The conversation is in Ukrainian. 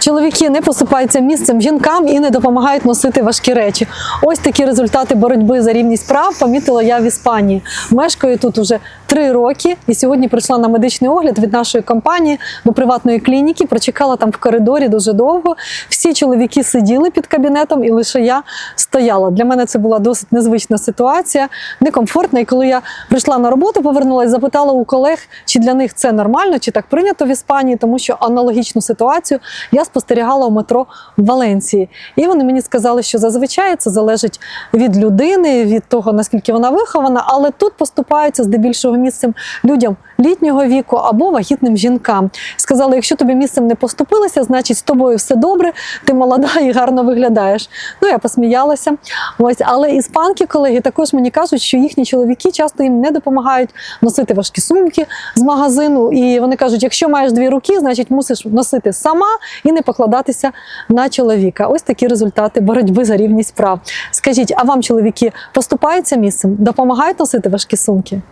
Чоловіки не посипаються місцем жінкам і не допомагають носити важкі речі. Ось такі результати боротьби за рівність прав помітила я в Іспанії. Мешкаю тут уже три роки, і сьогодні прийшла на медичний огляд від нашої компанії до приватної клініки. Прочекала там в коридорі дуже довго. Всі чоловіки сиділи під кабінетом, і лише я стояла. Для мене це була досить незвична ситуація, некомфортна. І коли я прийшла на роботу, повернулася, запитала у колег, чи для них це нормально, чи так прийнято в Іспанії, тому що аналогічну ситуацію я спостерігала у метро в Валенції. І вони мені сказали, що зазвичай це залежить від людини, від того наскільки вона вихована, але тут поступаються здебільшого місцем людям літнього віку або вагітним жінкам. Сказали, якщо тобі місцем не поступилося, значить з тобою все добре, ти молода і гарно виглядаєш. Ну я посміялася. Ось, але іспанки, колеги, також мені кажуть, що їхні чоловіки часто їм не допомагають носити важкі сумки з магазину. І вони кажуть, якщо маєш дві руки, значить мусиш носити сама і не покладатися на чоловіка. Ось такі результати боротьби за рівність прав. Скажіть, а вам чоловіки поступаються місцем? Допомагають носити важкі сумки?